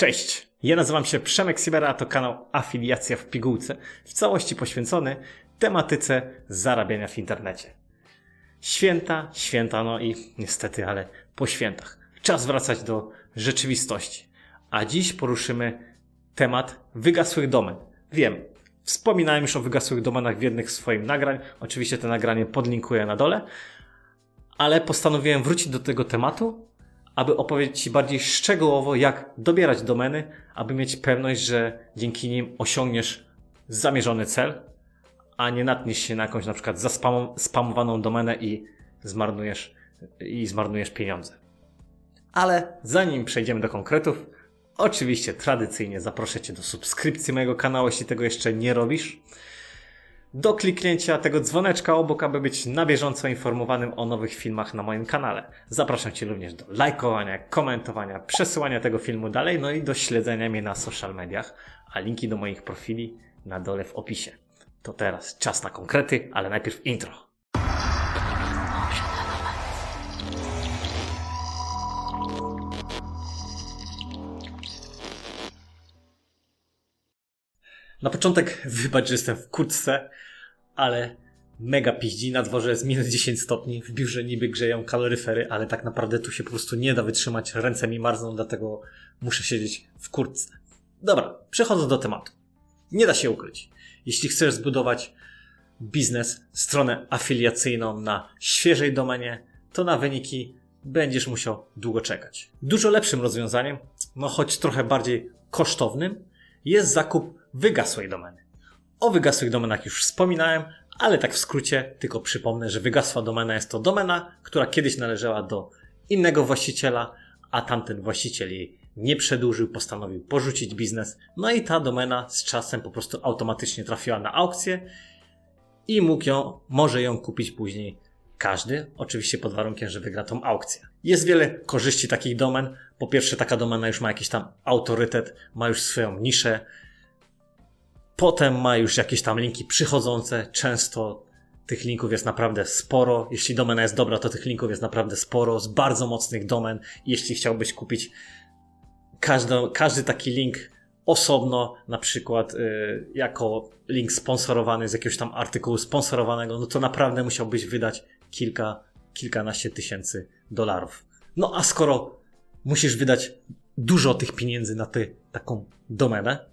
Cześć! Ja nazywam się Przemek Sybera, a to kanał Afiliacja w Pigułce, w całości poświęcony tematyce zarabiania w internecie. Święta, święta, no i niestety, ale po świętach. Czas wracać do rzeczywistości. A dziś poruszymy temat wygasłych domen. Wiem, wspominałem już o wygasłych domenach w jednych swoich nagrań. Oczywiście to nagranie podlinkuję na dole. Ale postanowiłem wrócić do tego tematu, aby opowiedzieć Ci bardziej szczegółowo, jak dobierać domeny, aby mieć pewność, że dzięki nim osiągniesz zamierzony cel, a nie natkniesz się na jakąś na przykład zaspam- spamowaną domenę i zmarnujesz, i zmarnujesz pieniądze. Ale zanim przejdziemy do konkretów, oczywiście tradycyjnie zaproszę Cię do subskrypcji mojego kanału, jeśli tego jeszcze nie robisz do kliknięcia tego dzwoneczka obok, aby być na bieżąco informowanym o nowych filmach na moim kanale. Zapraszam Cię również do lajkowania, komentowania, przesyłania tego filmu dalej, no i do śledzenia mnie na social mediach, a linki do moich profili na dole w opisie. To teraz czas na konkrety, ale najpierw intro. Na początek wybacz, że jestem w kurtce, ale mega piździ. Na dworze jest minus 10 stopni, w biurze niby grzeją kaloryfery, ale tak naprawdę tu się po prostu nie da wytrzymać. Ręce mi marzną, dlatego muszę siedzieć w kurtce. Dobra, przechodząc do tematu. Nie da się ukryć. Jeśli chcesz zbudować biznes, stronę afiliacyjną na świeżej domenie, to na wyniki będziesz musiał długo czekać. Dużo lepszym rozwiązaniem, no choć trochę bardziej kosztownym, jest zakup wygasłej domeny. O wygasłych domenach już wspominałem, ale tak w skrócie tylko przypomnę, że wygasła domena jest to domena, która kiedyś należała do innego właściciela, a tamten właściciel jej nie przedłużył, postanowił porzucić biznes. No i ta domena z czasem po prostu automatycznie trafiła na aukcję i mógł ją, może ją kupić później każdy, oczywiście pod warunkiem, że wygra tą aukcję. Jest wiele korzyści takich domen. Po pierwsze, taka domena już ma jakiś tam autorytet, ma już swoją niszę, Potem ma już jakieś tam linki przychodzące. Często tych linków jest naprawdę sporo. Jeśli domena jest dobra, to tych linków jest naprawdę sporo z bardzo mocnych domen. Jeśli chciałbyś kupić każdy, każdy taki link osobno, na przykład y, jako link sponsorowany z jakiegoś tam artykułu sponsorowanego, no to naprawdę musiałbyś wydać kilka, kilkanaście tysięcy dolarów. No a skoro musisz wydać dużo tych pieniędzy na ty, taką domenę,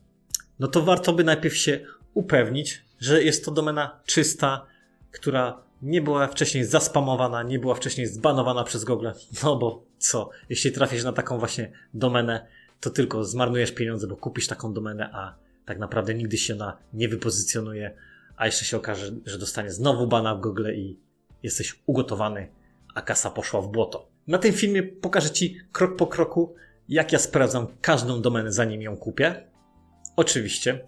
no to warto by najpierw się upewnić, że jest to domena czysta, która nie była wcześniej zaspamowana, nie była wcześniej zbanowana przez Google. No bo co, jeśli trafisz na taką właśnie domenę, to tylko zmarnujesz pieniądze, bo kupisz taką domenę, a tak naprawdę nigdy się ona nie wypozycjonuje, a jeszcze się okaże, że dostanie znowu bana w Google i jesteś ugotowany, a kasa poszła w błoto. Na tym filmie pokażę Ci krok po kroku, jak ja sprawdzam każdą domenę, zanim ją kupię. Oczywiście.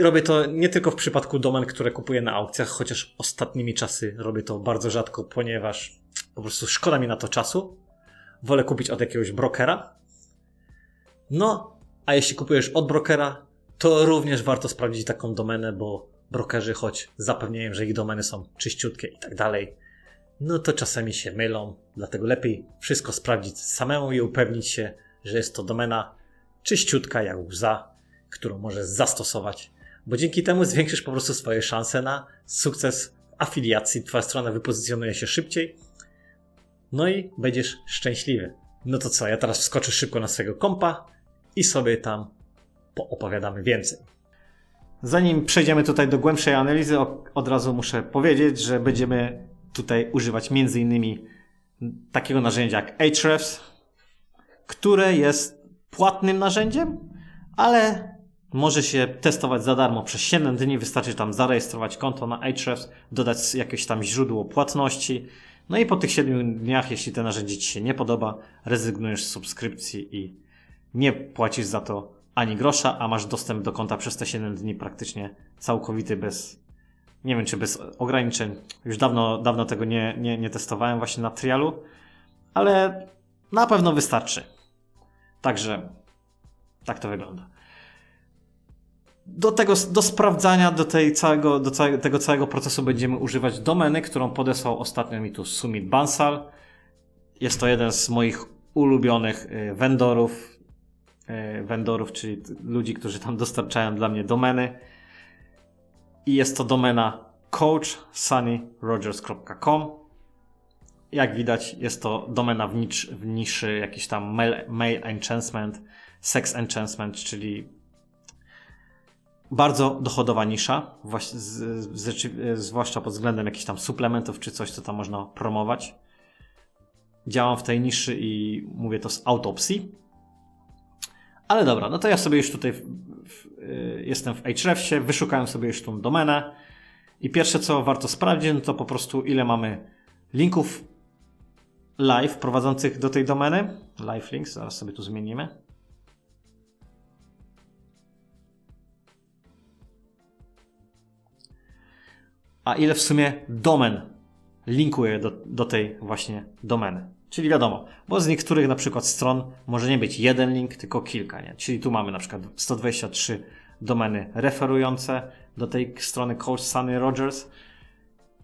Robię to nie tylko w przypadku domen, które kupuję na aukcjach, chociaż ostatnimi czasy robię to bardzo rzadko, ponieważ po prostu szkoda mi na to czasu. Wolę kupić od jakiegoś brokera. No, a jeśli kupujesz od brokera, to również warto sprawdzić taką domenę, bo brokerzy, choć zapewniają, że ich domeny są czyściutkie i tak dalej, no to czasami się mylą, dlatego lepiej wszystko sprawdzić samemu i upewnić się, że jest to domena czyściutka jak łza, którą możesz zastosować, bo dzięki temu zwiększysz po prostu swoje szanse na sukces afiliacji. Twoja strona wypozycjonuje się szybciej, no i będziesz szczęśliwy. No to co, ja teraz wskoczę szybko na swojego kompa i sobie tam poopowiadamy więcej. Zanim przejdziemy tutaj do głębszej analizy, od razu muszę powiedzieć, że będziemy tutaj używać m.in. takiego narzędzia jak Ahrefs, które jest płatnym narzędziem, ale może się testować za darmo przez 7 dni. Wystarczy tam zarejestrować konto na Ahrefs, dodać jakieś tam źródło płatności. No i po tych 7 dniach, jeśli to narzędzie Ci się nie podoba, rezygnujesz z subskrypcji i nie płacisz za to ani grosza, a masz dostęp do konta przez te 7 dni praktycznie całkowity bez, nie wiem czy bez ograniczeń. Już dawno, dawno tego nie, nie, nie testowałem właśnie na trialu, ale na pewno wystarczy. Także tak to wygląda do tego, do sprawdzania do, tej całego, do całego, tego całego procesu będziemy używać domeny, którą podesłał ostatnio mi tu Sumit Bansal. Jest to jeden z moich ulubionych y, vendorów. e, vendorów, czyli ludzi, którzy tam dostarczają dla mnie domeny. I jest to domena coachsunnyrogers.com. Jak widać, jest to domena w, nicz, w niszy jakiś tam male, male enhancement, sex enhancement, czyli bardzo dochodowa nisza, zwłaszcza pod względem jakichś tam suplementów czy coś, co tam można promować. Działam w tej niszy i mówię to z autopsji. Ale dobra, no to ja sobie już tutaj w, w, y, jestem w Ahrefsie, wyszukałem sobie już tą domenę i pierwsze co warto sprawdzić, no to po prostu ile mamy linków live prowadzących do tej domeny. Live links, zaraz sobie tu zmienimy. A ile w sumie domen linkuje do, do tej właśnie domeny. Czyli wiadomo, bo z niektórych na przykład stron może nie być jeden link, tylko kilka, nie? Czyli tu mamy na przykład 123 domeny referujące do tej strony Coach Sunny Rogers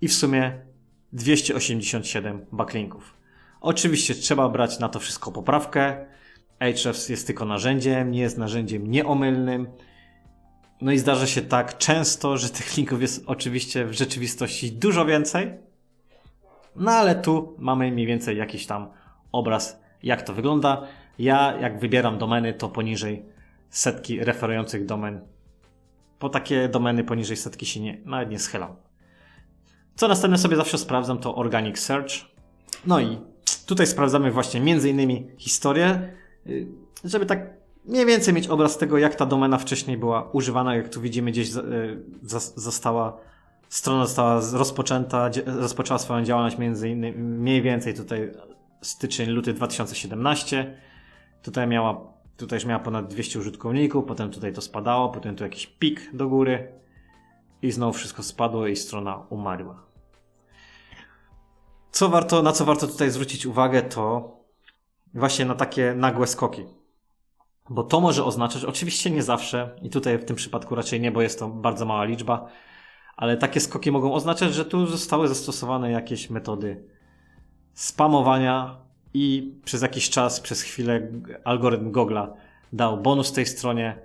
i w sumie 287 backlinków. Oczywiście trzeba brać na to wszystko poprawkę. Ahrefs jest tylko narzędziem, nie jest narzędziem nieomylnym. No i zdarza się tak często, że tych linków jest oczywiście w rzeczywistości dużo więcej. No ale tu mamy mniej więcej jakiś tam obraz, jak to wygląda. Ja, jak wybieram domeny, to poniżej setki referujących domen. Po takie domeny poniżej setki się nie, nawet nie schylam. Co następne sobie zawsze sprawdzam, to Organic Search. No i tutaj sprawdzamy właśnie między innymi historię, y, żeby tak mniej więcej mieć obraz tego, jak ta domena wcześniej była używana. Jak tu widzimy, gdzieś zas- została, strona została rozpoczęta, rozpoczęła swoją działalność między innymi, mniej więcej tutaj styczeń, luty 2017. Tutaj miała, tutaj już miała ponad 200 użytkowników, potem tutaj to spadało, potem tu jakiś pik do góry i znowu wszystko spadło i strona umarła. Co warto, na co warto tutaj zwrócić uwagę, to właśnie na takie nagłe skoki. Bo to może oznaczać, oczywiście nie zawsze, i tutaj w tym przypadku raczej nie, bo jest to bardzo mała liczba, ale takie skoki mogą oznaczać, że tu zostały zastosowane jakieś metody spamowania i przez jakiś czas, przez chwilę algorytm Google'a dał bonus tej stronie,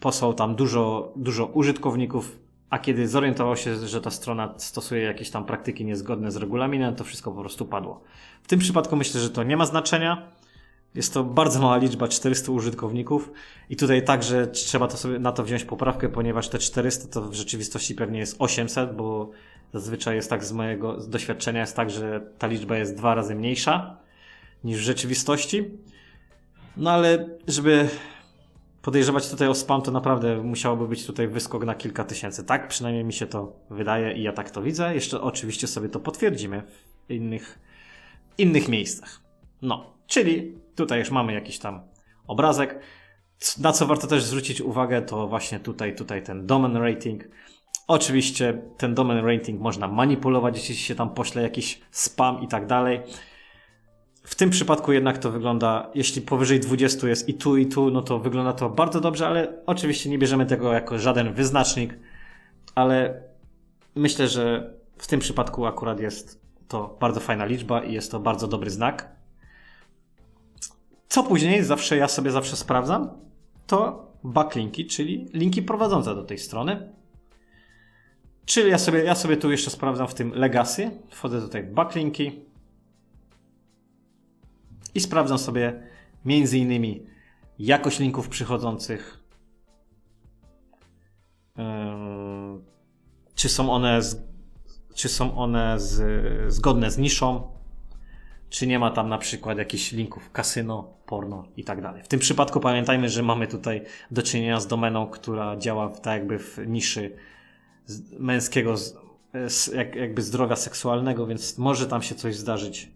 posłał tam dużo, dużo użytkowników, a kiedy zorientował się, że ta strona stosuje jakieś tam praktyki niezgodne z regulaminem, to wszystko po prostu padło. W tym przypadku myślę, że to nie ma znaczenia. Jest to bardzo mała liczba, 400 użytkowników i tutaj także trzeba to sobie na to wziąć poprawkę, ponieważ te 400 to w rzeczywistości pewnie jest 800, bo zazwyczaj jest tak z mojego doświadczenia jest tak, że ta liczba jest dwa razy mniejsza niż w rzeczywistości. No ale żeby podejrzewać tutaj o spam, to naprawdę musiałoby być tutaj wyskok na kilka tysięcy. Tak przynajmniej mi się to wydaje i ja tak to widzę. Jeszcze oczywiście sobie to potwierdzimy w innych, innych miejscach. No, czyli tutaj już mamy jakiś tam obrazek. Na co warto też zwrócić uwagę, to właśnie tutaj, tutaj ten domain rating. Oczywiście ten domain rating można manipulować, jeśli się tam pośle jakiś spam i tak dalej. W tym przypadku jednak to wygląda, jeśli powyżej 20 jest i tu, i tu, no to wygląda to bardzo dobrze, ale oczywiście nie bierzemy tego jako żaden wyznacznik, ale myślę, że w tym przypadku akurat jest to bardzo fajna liczba i jest to bardzo dobry znak. Co później, zawsze ja sobie zawsze sprawdzam, to backlinki, czyli linki prowadzące do tej strony. Czyli ja sobie, ja sobie tu jeszcze sprawdzam w tym legacy, wchodzę tutaj w backlinki. I sprawdzam sobie między innymi jakość linków przychodzących, czy są one, z, czy są one z, zgodne z niszą, czy nie ma tam na przykład jakichś linków kasyno, porno i tak dalej. W tym przypadku pamiętajmy, że mamy tutaj do czynienia z domeną, która działa tak jakby w niszy męskiego, jakby zdrowia seksualnego, więc może tam się coś zdarzyć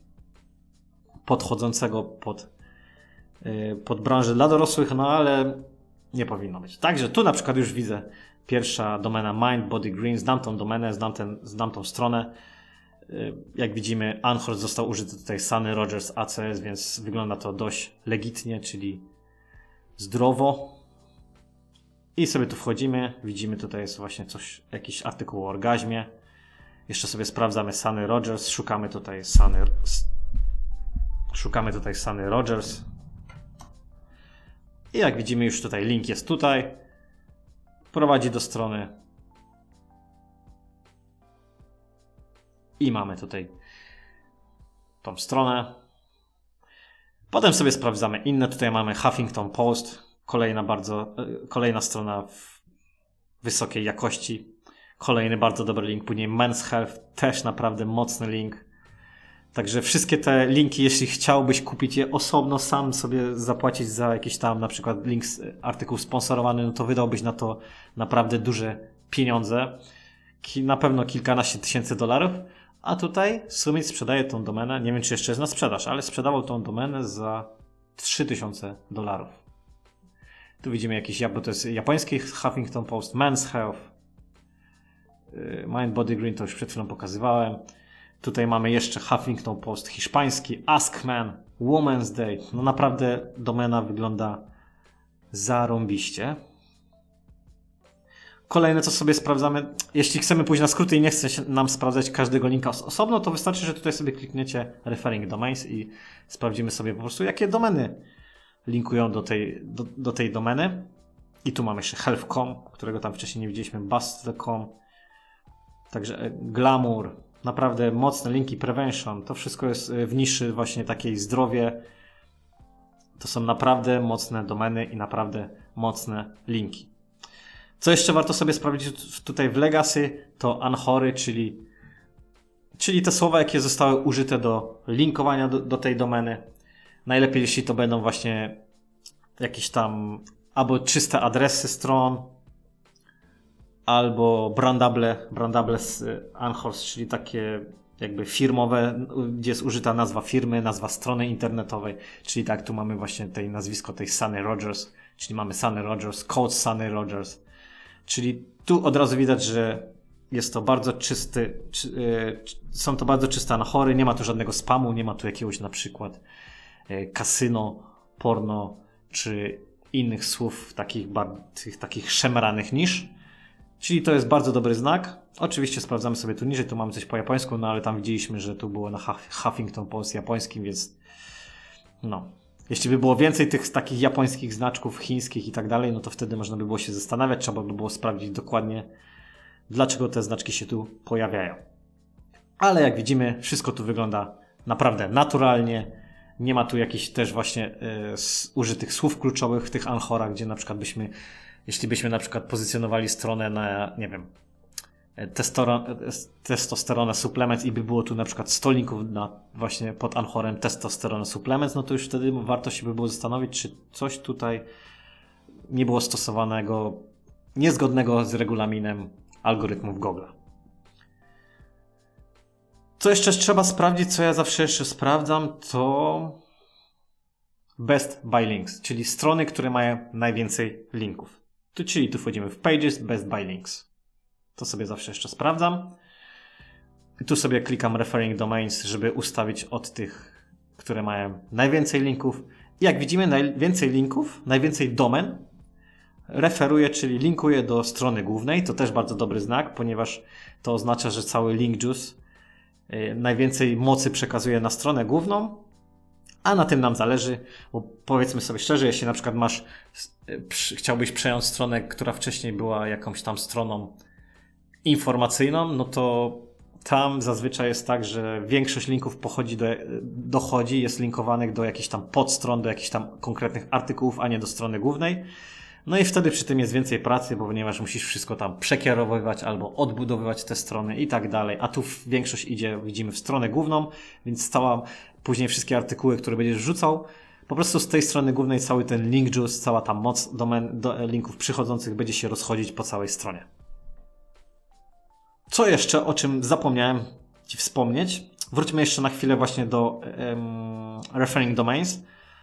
podchodzącego pod, yy, pod branżę dla dorosłych, no ale nie powinno być. Także tu na przykład już widzę pierwsza domena Mind Body Green, znam tą domenę, znam, ten, znam tą stronę. Yy, Jak widzimy, Anchor został użyty tutaj Sunny Rogers ACS, więc wygląda to dość legitnie, czyli zdrowo. I sobie tu wchodzimy, widzimy tutaj jest właśnie coś, jakiś artykuł o orgazmie. Jeszcze sobie sprawdzamy Sunny Rogers, szukamy tutaj Sunny, Szukamy tutaj Sunny Rogers. I jak widzimy już tutaj link jest tutaj. Prowadzi do strony. I mamy tutaj tą stronę. Potem sobie sprawdzamy inne. Tutaj mamy Huffington Post. Kolejna bardzo, e, kolejna strona w wysokiej jakości. Kolejny bardzo dobry link. Później Men's Health, też naprawdę mocny link. Także wszystkie te linki, jeśli chciałbyś kupić je osobno, sam sobie zapłacić za jakiś tam na przykład link, artykuł sponsorowany, no to wydałbyś na to naprawdę duże pieniądze. Na pewno kilkanaście tysięcy dolarów. A tutaj Summit sprzedaje tą domenę, nie wiem czy jeszcze jest na sprzedaż, ale sprzedawał tą domenę za 3000 dolarów. Tu widzimy jakiś, bo to jest japoński Huffington Post, Men's Health, y, Mind Body Green, to już przed chwilą pokazywałem. Tutaj mamy jeszcze Huffington Post hiszpański, Askman, Woman's Day. No naprawdę domena wygląda zarąbiście. Kolejne, co sobie sprawdzamy, jeśli chcemy pójść na skróty i nie chce nam sprawdzać każdego linka osobno, to wystarczy, że tutaj sobie klikniecie Referring Domains i sprawdzimy sobie po prostu, jakie domeny linkują do tej, do, do tej domeny. I tu mamy jeszcze Health.com, którego tam wcześniej nie widzieliśmy, Bust.com, także e, Glamour, naprawdę mocne linki, Prevention, to wszystko jest e, w niszy właśnie takiej zdrowie. To są naprawdę mocne domeny i naprawdę mocne linki. Co jeszcze warto sobie sprawdzić tutaj w Legacy, to anchory, czyli, czyli te słowa, jakie zostały użyte do linkowania do, do tej domeny. Najlepiej, jeśli to będą właśnie jakieś tam albo czyste adresy stron, albo brandable, brandable anchors, czyli takie jakby firmowe, gdzie jest użyta nazwa firmy, nazwa strony internetowej, czyli tak, tu mamy właśnie tej nazwisko tej Sunny Rogers, czyli mamy Sunny Rogers, code Sunny Rogers, Czyli tu od razu widać, że jest to bardzo czysty, czy, y, są to bardzo czyste anachory, nie ma tu żadnego spamu, nie ma tu jakiegoś na przykład y, kasyno, porno, czy innych słów takich, tych, takich szemranych niż. Czyli to jest bardzo dobry znak. Oczywiście sprawdzamy sobie tu niżej, tu mamy coś po japońsku, no ale tam widzieliśmy, że tu było na Huffington Post japońskim, więc no, jeśli by było więcej tych takich japońskich znaczków, chińskich i tak dalej, no to wtedy można by było się zastanawiać, trzeba by było sprawdzić dokładnie, dlaczego te znaczki się tu pojawiają. Ale jak widzimy, wszystko tu wygląda naprawdę naturalnie. Nie ma tu jakichś też właśnie y, użytych słów kluczowych w tych anchorach, gdzie na przykład byśmy, jeśli byśmy na przykład pozycjonowali stronę na, nie wiem, testosterone suplement i by było tu na przykład stolników na właśnie pod anchorem testosterone suplement, no to już wtedy warto się by było zastanowić, czy coś tutaj nie było stosowanego niezgodnego z regulaminem algorytmów Google. Co jeszcze trzeba sprawdzić, co ja zawsze jeszcze sprawdzam, to best by links, czyli strony, które mają najwięcej linków. Tu, czyli tu wchodzimy w pages best by links. To sobie zawsze jeszcze sprawdzam. I tu sobie klikam Referring Domains, żeby ustawić od tych, które mają najwięcej linków. I jak widzimy, najwięcej linków, najwięcej domen referuje, czyli linkuje do strony głównej. To też bardzo dobry znak, ponieważ to oznacza, że cały link juice y, najwięcej mocy przekazuje na stronę główną, a na tym nam zależy, bo powiedzmy sobie szczerze, jeśli na przykład masz, y, chciałbyś przejąć stronę, która wcześniej była jakąś tam stroną informacyjną, no to tam zazwyczaj jest tak, że większość linków pochodzi do, dochodzi, jest linkowanych do jakichś tam podstron, do jakichś tam konkretnych artykułów, a nie do strony głównej. No i wtedy przy tym jest więcej pracy, ponieważ musisz wszystko tam przekierowywać albo odbudowywać te strony i tak dalej. A tu większość idzie, widzimy, w stronę główną, więc cała, później wszystkie artykuły, które będziesz rzucał, po prostu z tej strony głównej cały ten link juice, cała ta moc domen, do linków przychodzących będzie się rozchodzić po całej stronie. Co jeszcze, o czym zapomniałem Ci wspomnieć? Wróćmy jeszcze na chwilę właśnie do um, referring domains,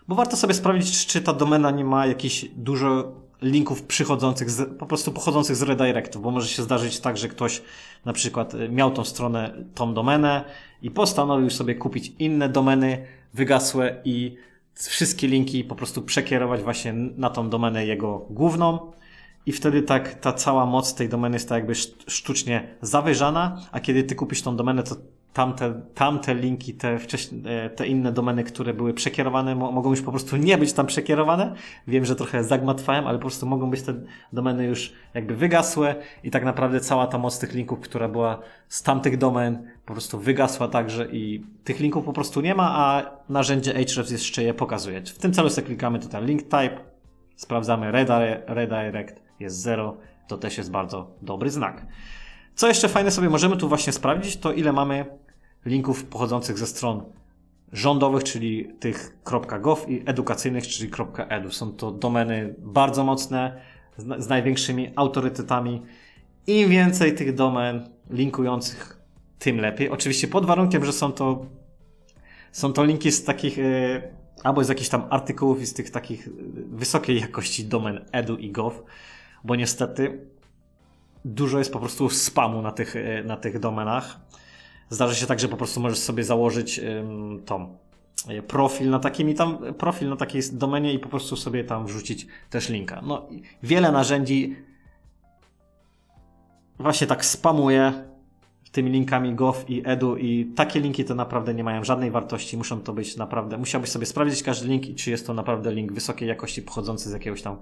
bo warto sobie sprawdzić, czy ta domena nie ma jakichś dużo linków przychodzących, z, po prostu pochodzących z redirectów, bo może się zdarzyć tak, że ktoś na przykład e, miał tą stronę, tą domenę i postanowił sobie kupić inne domeny wygasłe i wszystkie linki po prostu przekierować właśnie na tą domenę jego główną i wtedy tak ta cała moc tej domeny jest tak jakby sztucznie zawyżana, a kiedy ty kupisz tą domenę, to tamte, tamte linki, te, wcześniej, te inne domeny, które były przekierowane, mo mogą już po prostu nie być tam przekierowane. Wiem, że trochę zagmatwałem, ale po prostu mogą być te domeny już jakby wygasłe i tak naprawdę cała ta moc tych linków, która była z tamtych domen, po prostu wygasła także i tych linków po prostu nie ma, a narzędzie Ahrefs jeszcze je pokazuje. W tym celu sobie klikamy tutaj link type, sprawdzamy redirect, jest 0, to też jest bardzo dobry znak. Co jeszcze fajne sobie możemy tu właśnie sprawdzić, to ile mamy linków pochodzących ze stron rządowych, czyli tych .gov i edukacyjnych, czyli .edu. Są to domeny bardzo mocne, z, największymi autorytetami. Im więcej tych domen linkujących, tym lepiej. Oczywiście pod warunkiem, że są to są to linki z takich e, albo z jakichś tam artykułów i z tych takich wysokiej jakości domen edu i gov, bo niestety dużo jest po prostu spamu na tych, e, na tych domenach. Zdarza się tak, że po prostu możesz sobie założyć tą e, profil na takim tam profil na takiej domenie i po prostu sobie tam wrzucić też linka. No wiele narzędzi właśnie tak spamuje tymi linkami gov i edu i takie linki to naprawdę nie mają żadnej wartości, muszą to być naprawdę, musiałbyś sobie sprawdzić każdy link i czy jest to naprawdę link wysokiej jakości pochodzący z jakiegoś tam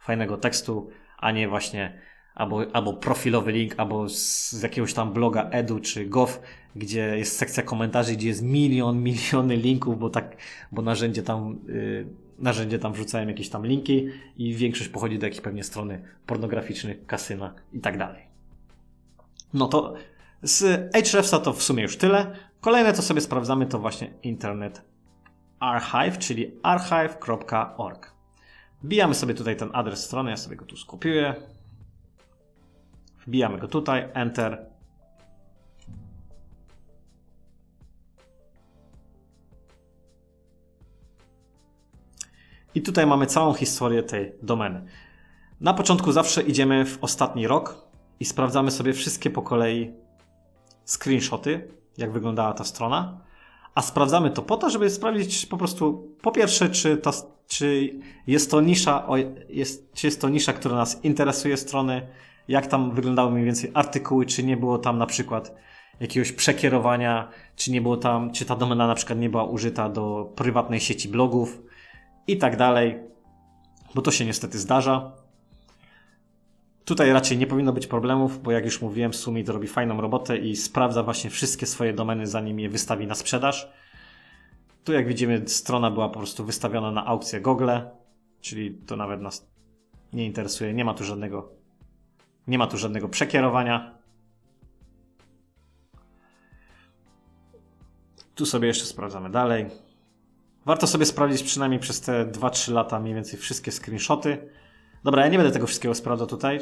fajnego tekstu, a nie właśnie albo, albo profilowy link, albo z jakiegoś tam bloga edu czy gov, gdzie jest sekcja komentarzy, gdzie jest milion, miliony linków, bo tak, bo narzędzie tam, yy, narzędzie tam wrzucają jakieś tam linki i większość pochodzi do jakiejś pewnie strony pornograficznych, kasyna i tak dalej. No to z Ahrefsa to w sumie już tyle. Kolejne co sobie sprawdzamy to właśnie Internet Archive, czyli archive.org. Wbijamy sobie tutaj ten adres strony, ja sobie go tu skopiuję. Wbijamy go tutaj, Enter. I tutaj mamy całą historię tej domeny. Na początku zawsze idziemy w ostatni rok i sprawdzamy sobie wszystkie po kolei screenshoty, jak wyglądała ta strona. A sprawdzamy to po to, żeby sprawdzić po prostu, po pierwsze, czy, ta, czy jest to nisza, jest, czy jest to nisza, która nas interesuje strony, jak tam wyglądały mniej więcej artykuły, czy nie było tam na przykład jakiegoś przekierowania, czy nie było tam, czy ta domena na przykład nie była użyta do prywatnej sieci blogów i tak dalej, bo to się niestety zdarza. Tutaj raczej nie powinno być problemów, bo jak już mówiłem, Summit robi fajną robotę i sprawdza właśnie wszystkie swoje domeny, zanim je wystawi na sprzedaż. Tu jak widzimy, strona była po prostu wystawiona na aukcję Google, czyli to nawet nas nie interesuje, nie ma tu żadnego nie ma tu żadnego przekierowania. Tu sobie jeszcze sprawdzamy dalej. Warto sobie sprawdzić przynajmniej przez te 2-3 lata mniej więcej wszystkie screenshoty. Dobra, ja nie będę tego wszystkiego sprawdzał tutaj,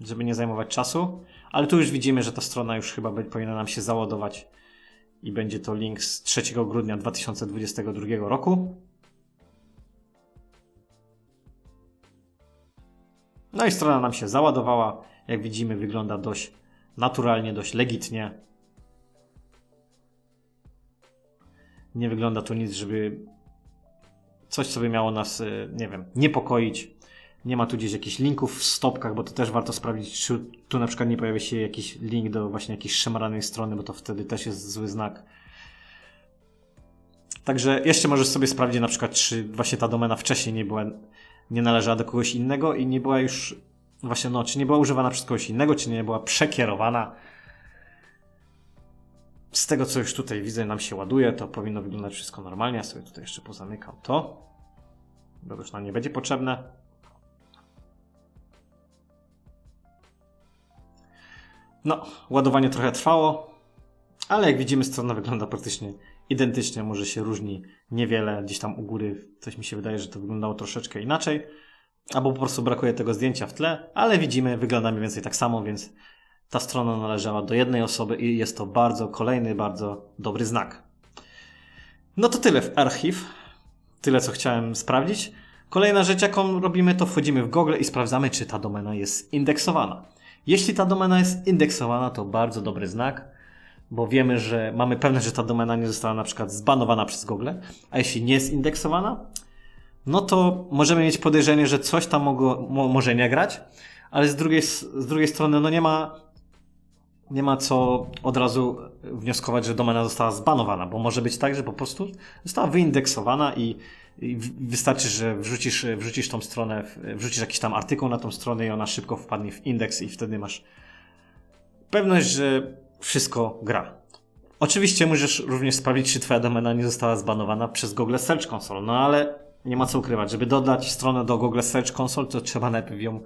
żeby nie zajmować czasu, ale tu już widzimy, że ta strona już chyba powinna nam się załadować i będzie to link z 3 grudnia 2022 roku. No i strona nam się załadowała. Jak widzimy, wygląda dość naturalnie, dość legitnie. Nie wygląda tu nic, żeby coś sobie miało nas, e, nie wiem, niepokoić. Nie ma tu gdzieś jakichś linków w stopkach, bo to też warto sprawdzić, czy tu na przykład nie pojawia się jakiś link do właśnie jakiejś szemranej strony, bo to wtedy też jest zły znak. Także jeszcze możesz sobie sprawdzić na przykład, czy właśnie ta domena wcześniej nie była, nie należała do kogoś innego i nie była już właśnie, no, czy nie była używana przez kogoś innego, czy nie była przekierowana. Z tego, co już tutaj widzę, nam się ładuje, to powinno wyglądać wszystko normalnie. Ja sobie tutaj jeszcze pozamykam to, bo już nam nie będzie potrzebne. No, ładowanie trochę trwało, ale jak widzimy, strona wygląda praktycznie identycznie, może się różni niewiele. Gdzieś tam u góry coś mi się wydaje, że to wyglądało troszeczkę inaczej. Albo po prostu brakuje tego zdjęcia w tle, ale widzimy, wygląda mniej więcej tak samo, więc ta strona należała do jednej osoby i jest to bardzo kolejny, bardzo dobry znak. No to tyle w archiw. Tyle, co chciałem sprawdzić. Kolejna rzecz, jaką robimy, to wchodzimy w Google i sprawdzamy, czy ta domena jest indeksowana. Jeśli ta domena jest indeksowana, to bardzo dobry znak, bo wiemy, że mamy pewność, że ta domena nie została na przykład zbanowana przez Google, a jeśli nie jest indeksowana, no to możemy mieć podejrzenie, że coś tam mogło, mo, może nie grać, ale z drugiej, z drugiej strony no nie ma nie ma co od razu wnioskować, że domena została zbanowana, bo może być tak, że po prostu została wyindeksowana i, wystarczy, że wrzucisz, wrzucisz tą stronę, wrzucisz jakiś tam artykuł na tą stronę i ona szybko wpadnie w indeks i wtedy masz pewność, że wszystko gra. Oczywiście możesz również sprawdzić, czy twoja domena nie została zbanowana przez Google Search Console, no ale nie ma co ukrywać. Żeby dodać stronę do Google Search Console, to trzeba najpierw ją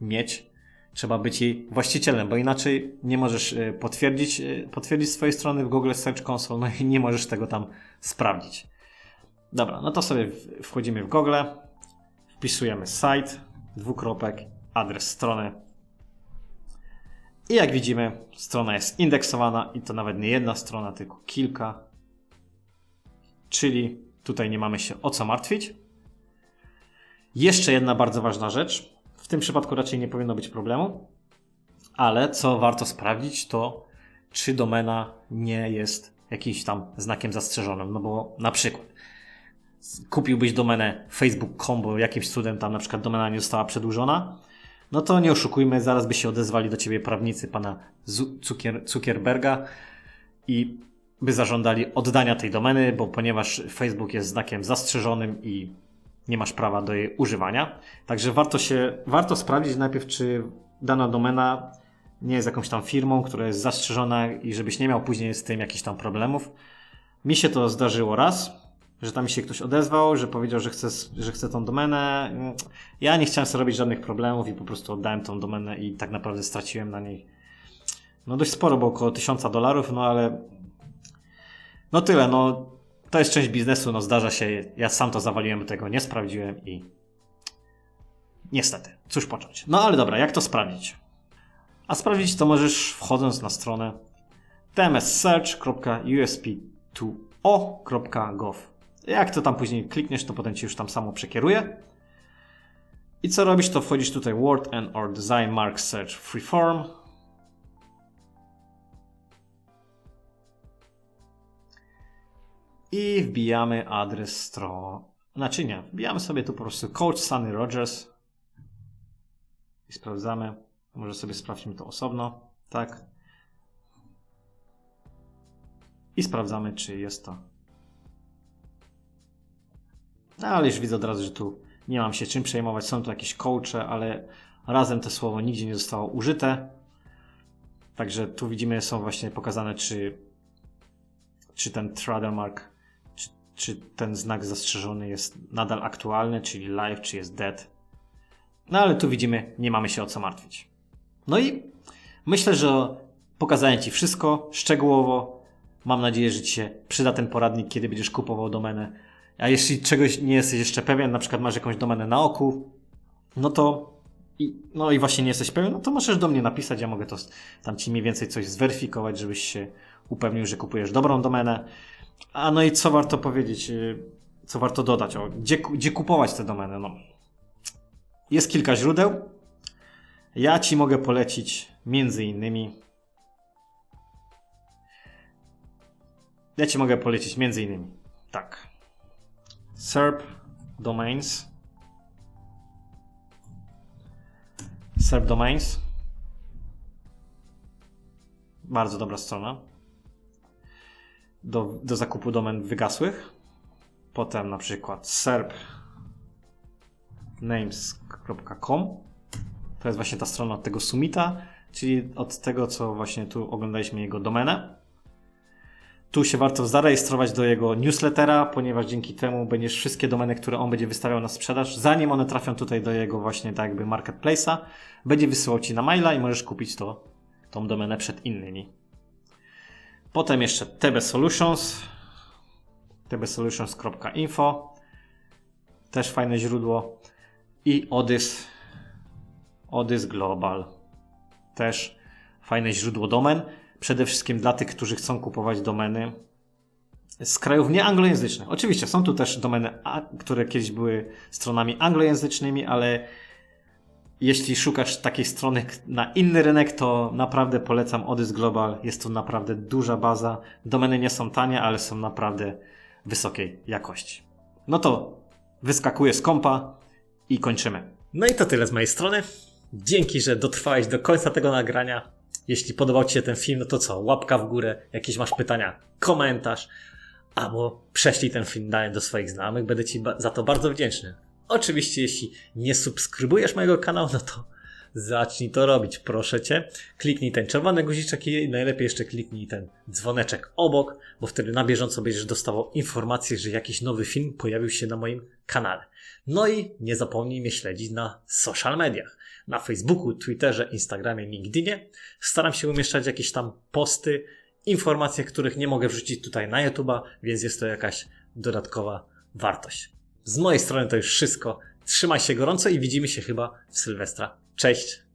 mieć. Trzeba być jej właścicielem, bo inaczej nie możesz y, potwierdzić, y, potwierdzić swojej strony w Google Search Console, no i nie możesz tego tam sprawdzić. Dobra, no to sobie wchodzimy w Google, wpisujemy site, dwukropek, adres strony, i jak widzimy, strona jest indeksowana i to nawet nie jedna strona, tylko kilka. Czyli tutaj nie mamy się o co martwić. Jeszcze jedna bardzo ważna rzecz. W tym przypadku raczej nie powinno być problemu, ale co warto sprawdzić, to czy domena nie jest jakimś tam znakiem zastrzeżonym. No bo na przykład kupiłbyś domenę facebook.com, bo jakimś cudem tam na przykład domena nie została przedłużona, no to nie oszukujmy, zaraz by się odezwali do ciebie prawnicy pana Zu- Cukier, Zuckerberga i by zażądali oddania tej domeny, bo ponieważ Facebook jest znakiem zastrzeżonym i nie masz prawa do jej używania. Także warto się, warto sprawdzić najpierw, czy dana domena nie jest jakąś tam firmą, która jest zastrzeżona i żebyś nie miał później z tym jakichś tam problemów. Mi się to zdarzyło raz, że tam się ktoś odezwał, że powiedział, że chce, że chce tą domenę. Ja nie chciałem sobie robić żadnych problemów i po prostu oddałem tą domenę i tak naprawdę straciłem na niej no dość sporo, bo około 1000 dolarów, no ale no tyle, no to jest część biznesu, no zdarza się, ja sam to zawaliłem, tego nie sprawdziłem i niestety, cóż począć. No ale dobra, jak to sprawdzić? A sprawdzić to możesz wchodząc na stronę tmssearch.usp2o.gov. Jak to tam później klikniesz, to potem ci już tam samo przekieruje. I co robisz, to wchodzisz tutaj Word and or Design Mark Search Freeform. I wbijamy adres strony. Znaczy nie, wbijamy sobie tu po prostu Coach Sunny Rogers. I sprawdzamy. Może sobie sprawdźmy to osobno. Tak. I sprawdzamy, czy jest to. No, ale już widzę od razu, że tu nie mam się czym przejmować. Są tu jakieś coache, ale razem to słowo nigdzie nie zostało użyte. Także tu widzimy, są właśnie pokazane, czy, czy ten trademark, czy, czy ten znak zastrzeżony jest nadal aktualny, czyli live, czy jest dead. No ale tu widzimy, nie mamy się o co martwić. No i myślę, że pokazałem Ci wszystko szczegółowo. Mam nadzieję, że Ci się przyda ten poradnik, kiedy będziesz kupował domenę. A jeśli czegoś nie jesteś jeszcze pewien, na przykład masz jakąś domenę na oku, no to i, no i właśnie nie jesteś pewien, no to możesz do mnie napisać, ja mogę to tam Ci mniej więcej coś zweryfikować, żebyś się upewnił, że kupujesz dobrą domenę. A no i co warto powiedzieć, y, co warto dodać, o, gdzie, gdzie kupować te domeny? No. Jest kilka źródeł. Ja Ci mogę polecić między innymi Ja Ci mogę polecić między innymi tak SERP Domains. SERP Domains. Bardzo dobra strona. Do, do zakupu domen wygasłych. Potem na przykład SERP names.com to jest właśnie ta strona od tego Sumita, czyli od tego, co właśnie tu oglądaliśmy jego domenę. Tu się warto zarejestrować do jego newslettera, ponieważ dzięki temu będziesz wszystkie domeny, które on będzie wystawiał na sprzedaż, zanim one trafią tutaj do jego właśnie tak jakby marketplace'a, będzie wysyłał Ci na maila i możesz kupić to, tą domenę przed innymi. Potem jeszcze TB Solutions, tbsolutions.info, też fajne źródło i Odys, Odys Global, też fajne źródło domen, przede wszystkim dla tych, którzy chcą kupować domeny z krajów nieanglojęzycznych. Oczywiście są tu też domeny, które kiedyś były stronami anglojęzycznymi, ale jeśli szukasz takiej strony na inny rynek, to naprawdę polecam Odys Global. Jest to naprawdę duża baza. Domeny nie są tanie, ale są naprawdę wysokiej jakości. No to wyskakuję z kompa i kończymy. No i to tyle z mojej strony. Dzięki, że dotrwałeś do końca tego nagrania. Jeśli podobał Ci się ten film, no to co? Łapka w górę, jakieś masz pytania, komentarz, albo prześlij ten film dalej do swoich znajomych, będę Ci za to bardzo wdzięczny. Oczywiście, jeśli nie subskrybujesz mojego kanału, no to zacznij to robić, proszę Cię. Kliknij ten czerwony guziczek i najlepiej jeszcze kliknij ten dzwoneczek obok, bo wtedy na bieżąco będziesz dostawał informację, że jakiś nowy film pojawił się na moim kanale. No i nie zapomnij mnie śledzić na social mediach. Na Facebooku, Twitterze, Instagramie, LinkedInie. Staram się umieszczać jakieś tam posty, informacje, których nie mogę wrzucić tutaj na YouTube'a, więc jest to jakaś dodatkowa wartość. Z mojej strony to już wszystko. Trzymaj się gorąco i widzimy się chyba w Sylwestra. Cześć!